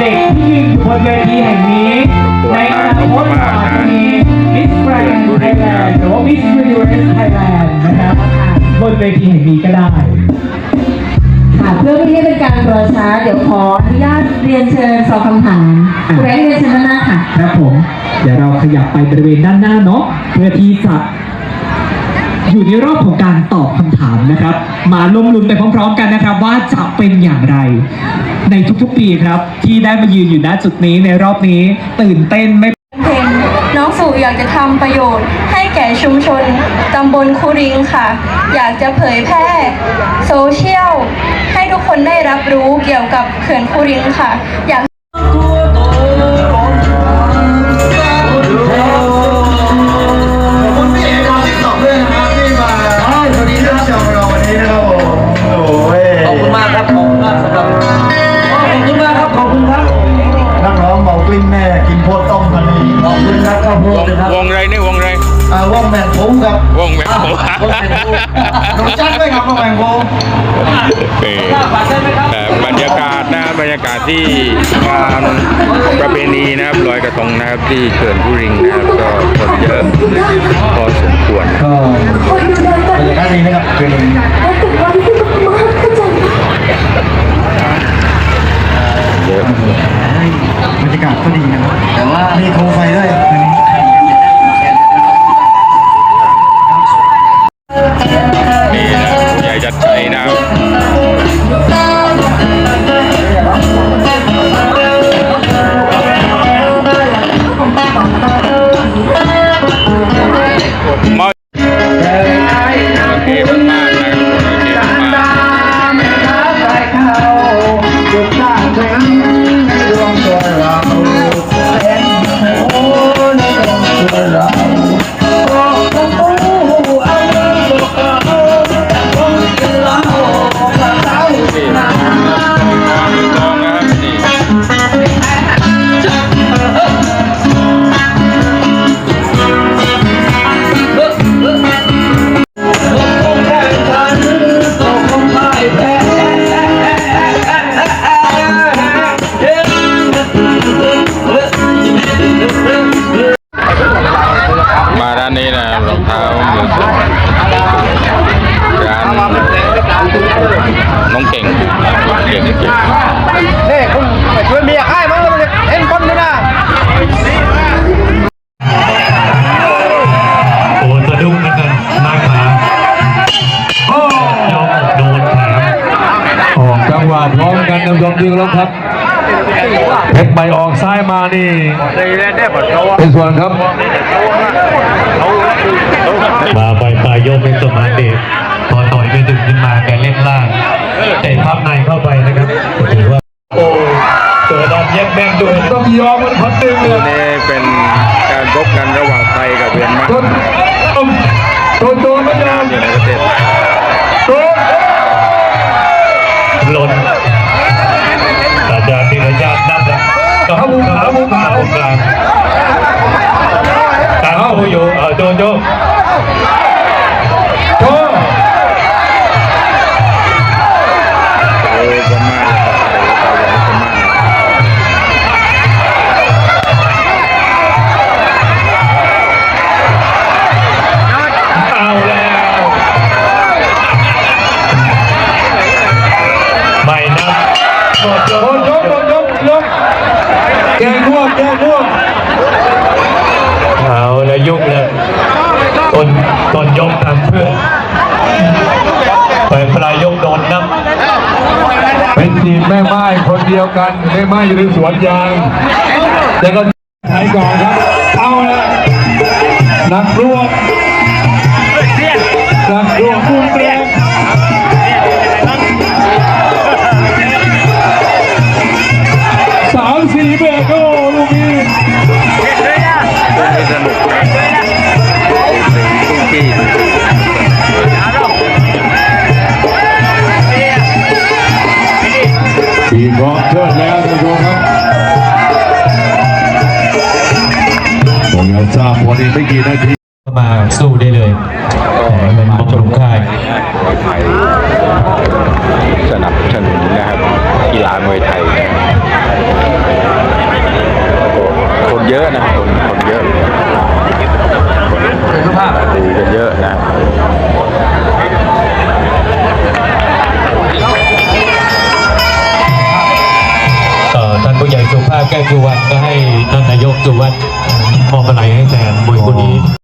เด็กๆที่ยืนอยู่บนเวทีแห่งนี้ ในอนาคตอาจจะมี Miss Grand Thailand หรือว่า Miss Universe Thailand นะครับบนเวทีแห่งนี้ก็ได้ ค่ะเพื่อไม่ให้เป็นการรอช้า เดี๋ยวขออนุญาตเรียนเชิญสอบคำถามคุณแอนเรียนเชิญด้านหน้าค่ะ ครับผม เดี๋ยวเราขยับไปบริเวณด้านหน้าเนาะเพื่อที่จะ อยู่ในรอบของการตอบคำถามนะครับ มาลงลุ้นไปพร้อมๆ กันนะครับ ว่าจะเป็นอย่างไร ในทุกๆปีครับ ที่ได้มายืนอยู่ณจุดนี้ในรอบนี้ตื่นเต้นไม่เพลงน้องสู่อยากจะทำประโยชน์ ให้แก่ชุมชนตำบลคูริงค่ะ อยากจะเผยแพร่โซเชียลให้ทุกคนได้รับรู้เกี่ยวกับเขื่อนคูริงค่ะ อยาก วโพวดงนะครับวงไรนี่วงไรอ่าว่องแมงผมครับวงแม่ผมหนุ่มจัดด้วยครับว่องแมงผมเออแต่บรรยากาศนะบรรยากาศที่งานประเพณีนะครับลอยกระทงนะครับที่เขื่อนผู้ริงนะครับก็คนเยอะพอสมควรก็บรรยากาศดีนะครับเป็นเยอะบรรยากาศก็ดีนะครับแต่ว่ามีโคมไฟด้วย ให องเก่งเก่งเก่งนี่คุณไปช่วยเมียค่ายมั้งเอ็นคนนี่นะโอ้สะดุ้งนะครับหน้าขาโอ้ยอมโดนแถมออกจังหวะพร้อมกันนำยอมยิงแล้วครับเพชรใบออกซ้ายมานี่เป็นส่วนครับ มาไปปลายยกเป็นสมานเดชพอต่อยไปดึงขึ้นมาแกเล่นล่างเตะพับในเข้าไปนะครับถือว่า โอ้เจอดัน แยกแม่งด้วยต้องยอมมันพัดดึงเลยนี่เป็นการพบกันระหว่างไทยกับเวียดนามต้นต้นตัวไม่ยอมอยู่ในประเทศไทยหล่นอาจารย์ธีรชาตินับแล้วก็เข้ แกงม่วงแกงม่วงเอาแล้วยุ่งเลยต้นต้นยกทำเพื่อนไปปลายยกโดนนับเป็นทีมแม่ไม้คนเดียวกันแม่ไม้อยู่ในสวนยางแล้วก็ไทยก่อนครับเอาละนักรวบนักรวบมุมแรง สีเบรกโอ้ลูกนี้ช่วงนี้สนุกนะตุ้งกี้ตุ้งกี้ทีมพร้อมเชิดแล้วท่านครับผมยังทราบพอดีไม่กี่นาทีมาสู้ได้เลยเป็นบำรุงค่ายมวยไทยสนับสนุนนะครับกีฬามวยไทย อะนะคนคนเยอะคุยกันเยอะนะท่านผู้ใหญ่สุภาพแก้วสุวันก็ให้ท่านนายกสุวรรณมอบอะไรให้แทนบุญคนนี้